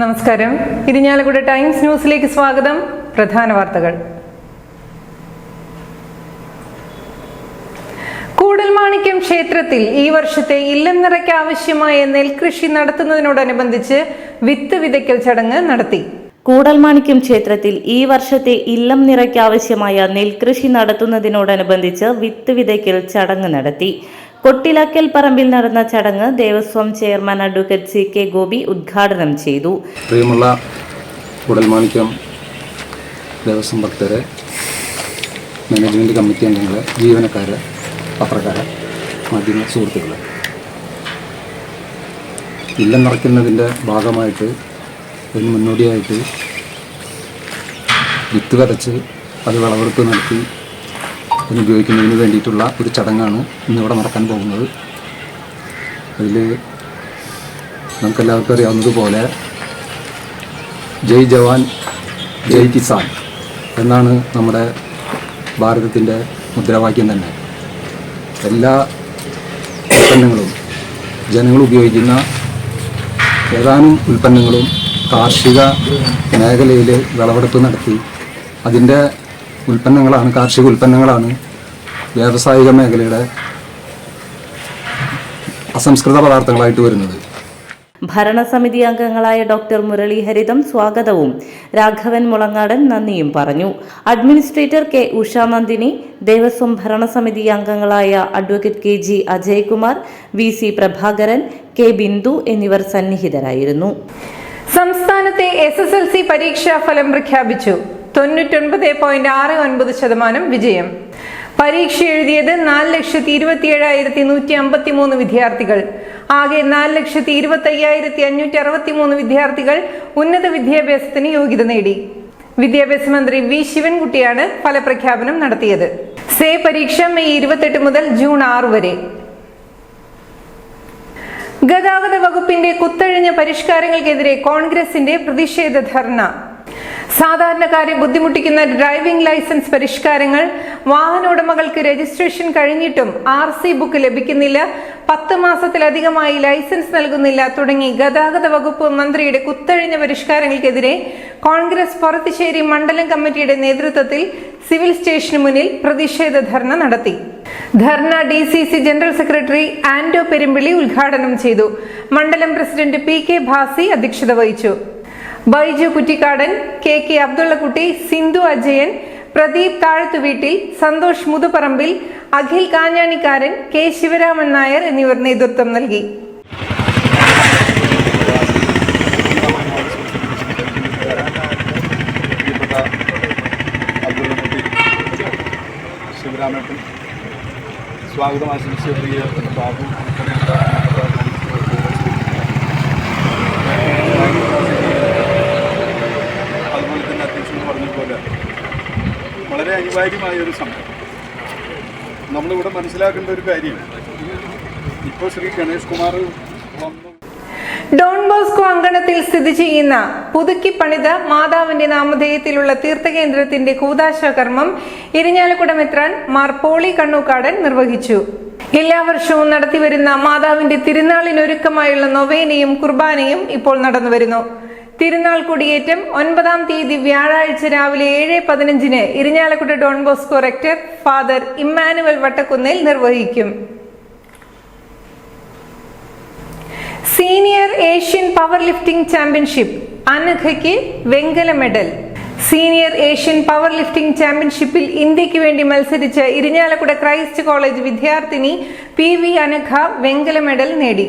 നമസ്കാരം. ഇരിഞ്ഞാലക്കുട ടൈംസ് ന്യൂസിലേക്ക് സ്വാഗതം. പ്രധാന വാർത്തകൾ. കൂടൽമാണിക്യം ക്ഷേത്രത്തിൽ ഈ വർഷത്തെ ഇല്ലംനിറയ്ക്ക് ആവശ്യമായ നെൽകൃഷി നടത്തുന്നതിനോടനുബന്ധിച്ച് വിത്ത് വിതയ്ക്കൽ ചടങ്ങ് നടത്തി. കൂടൽമാണിക്യം ക്ഷേത്രത്തിൽ ഈ വർഷത്തെ ഇല്ലം നിറയ്ക്കാവശ്യമായ നെൽകൃഷി നടത്തുന്നതിനോടനുബന്ധിച്ച് വിത്ത് വിതയ്ക്കൽ ചടങ്ങ് നടത്തി. കൊട്ടിലക്കൽ പറമ്പിൽ നടന്ന ചടങ്ങ് Devaswom chairman advocate C K Gopi ഉദ്ഘാടനം ചെയ്തു. പ്രിയമുള്ള കുടൽമാണിക്യം ദേവസ്വം ഭക്തരെ മാനേജ്മെന്റ് കമ്മിറ്റി അംഗങ്ങളെ ജീവനക്കാരെ പത്രക്കാരെ മാധ്യമ സുഹൃത്തുക്കളെ. ഇല്ലം നിറയ്ക്കുന്നതിന്റെ ഭാഗമായിട്ട് അതിന് മുന്നോടിയായിട്ട് വിത്ത് വരച്ച് അത് വിളവെടുപ്പ് നടത്തി അതിന് ഉപയോഗിക്കുന്നതിന് വേണ്ടിയിട്ടുള്ള ഒരു ചടങ്ങാണ് ഇന്നിവിടെ നടക്കാൻ പോകുന്നത്. അതിൽ നമുക്കെല്ലാവർക്കും അറിയാവുന്നതുപോലെ ജയ് ജവാൻ ജയ് കിസാൻ എന്നാണ് നമ്മുടെ ഭാരതത്തിന്റെ മുദ്രാവാക്യം തന്നെ. എല്ലാ ഉൽപ്പന്നങ്ങളും ജനങ്ങൾ ഉപയോഗിക്കുന്ന ഏതാനും ഉൽപ്പന്നങ്ങളും കാർഷിക മേഖലയിൽ വിളവെടുപ്പ് നടത്തി അതിന്റെ ഉൽപ്പന്നങ്ങളാണ് കാർഷിക ഉൽപ്പന്നങ്ങളാണ്. വ്യാവസായിക മേഖലയുടെ അസംസ്കൃത പദാർത്ഥങ്ങളായിട്ട് വരുന്നത്. ഭരണസമിതി അംഗങ്ങളായ ഡോക്ടർ മുരളീഹരിതം സ്വാഗതവും. രാഘവൻ മുളങ്ങാടൻ നന്ദിയും പറഞ്ഞു. അഡ്മിനിസ്ട്രേറ്റർ കെ ഉഷാനന്ദിനി ദേവസ്വം ഭരണസമിതി അംഗങ്ങളായ advocate K G Ajaykumar V C Prabhakaran K Bindu എന്നിവർ സന്നിഹിതരായിരുന്നു. സംസ്ഥാനത്തെ എസ് എസ് എൽ സി പരീക്ഷാ ഫലം പ്രഖ്യാപിച്ചു. തൊണ്ണൂറ്റൊൻപത് പോയിന്റ് ആറ് ഒൻപത് ശതമാനം വിജയം. പരീക്ഷ എഴുതിയത് നാല് ലക്ഷത്തി ഇരുപത്തി ഏഴായിരത്തി നൂറ്റി അമ്പത്തി മൂന്ന് വിദ്യാർത്ഥികൾ. ആകെ നാല് ലക്ഷത്തി ഇരുപത്തി അയ്യായിരത്തി അഞ്ഞൂറ്റി അറുപത്തി മൂന്ന് വിദ്യാർത്ഥികൾ ഉന്നത വിദ്യാഭ്യാസത്തിന് യോഗ്യത നേടി. വിദ്യാഭ്യാസ മന്ത്രി വി ശിവൻകുട്ടിയാണ് ഫലപ്രഖ്യാപനം നടത്തിയത്. സേ പരീക്ഷ മെയ് ഇരുപത്തെട്ട് മുതൽ ജൂൺ ആറ് വരെ. ഗതാഗത വകുപ്പിന്റെ കുത്തഴിഞ്ഞ പരിഷ്കാരങ്ങൾക്കെതിരെ കോൺഗ്രസിന്റെ പ്രതിഷേധ ധർണ. സാധാരണക്കാരെ ബുദ്ധിമുട്ടിക്കുന്ന ഡ്രൈവിംഗ് ലൈസൻസ് പരിഷ്കാരങ്ങൾ വാഹന ഉടമകൾക്ക് രജിസ്ട്രേഷൻ കഴിഞ്ഞിട്ടും ആർ സി ബുക്ക് ലഭിക്കുന്നില്ല പത്ത് മാസത്തിലധികമായി ലൈസൻസ് നൽകുന്നില്ല തുടങ്ങി ഗതാഗത വകുപ്പ് മന്ത്രിയുടെ കുത്തഴിഞ്ഞ പരിഷ്കാരങ്ങൾക്കെതിരെ കോൺഗ്രസ് പൊറത്തിശ്ശേരി മണ്ഡലം കമ്മിറ്റിയുടെ നേതൃത്വത്തിൽ സിവിൽ സ്റ്റേഷന് മുന്നിൽ പ്രതിഷേധ ധർണ നടത്തി. Dharna D C C general secretary Anto Perumpili ഉദ്ഘാടനം ചെയ്തു. മണ്ഡലം പ്രസിഡന്റ് പി കെ ഭാസി അധ്യക്ഷത വഹിച്ചു. Baiju Kuttikkadan K K Abdullakutty Sindhu Ajayan Pradeep Thazhathuveettil Santhosh Muthuparambil Akhil Kanjanikkaran K Sivaraman Nair എന്നിവർ നേതൃത്വം നൽകി. സ്വാഗതം ആശംസിച്ച പ്രിയ ബാബു. അനിവാര്യമായ ഒരു സംഭവം. നമ്മളിവിടെ മനസ്സിലാക്കേണ്ട ഒരു കാര്യം. ഇപ്പോൾ ശ്രീ ഗണേഷ് കുമാർ ഡോൺ ബോസ്കോ അങ്കണത്തിൽ സ്ഥിതി ചെയ്യുന്ന പുതുക്കി പണിത മാതാവിന്റെ നാമധേയത്തിലുള്ള തീർത്ഥകേന്ദ്രത്തിന്റെ കൂതാശ കർമ്മം ഇരിഞ്ഞാലക്കുട മെത്രാൻ മാർ പോളി കണ്ണൂക്കാടൻ നിർവഹിച്ചു. എല്ലാ വർഷവും നടത്തിവരുന്ന മാതാവിന്റെ തിരുനാളിനൊരുക്കമായുള്ള നൊവേനയും കുർബാനയും ഇപ്പോൾ നടന്നുവരുന്നു. തിരുനാൾ കൊടിയേറ്റം ഒൻപതാം തീയതി വ്യാഴാഴ്ച രാവിലെ ഏഴ് പതിനഞ്ചിന് Irinjalakuda Don Bosco rector father Emmanuel Vattakkunnil നിർവഹിക്കും. Senior Asian power lifting championship അനഘയ്ക്ക് വെങ്കല medal. Senior Asian power lifting ചാമ്പ്യൻഷിപ്പിൽ ഇന്ത്യയ്ക്ക് വേണ്ടി മത്സരിച്ച ഇരിഞ്ഞാലക്കുട ക്രൈസ്റ്റ് കോളേജ് വിദ്യാർത്ഥിനി പി വി അനഘ വെങ്കല മെഡൽ നേടി.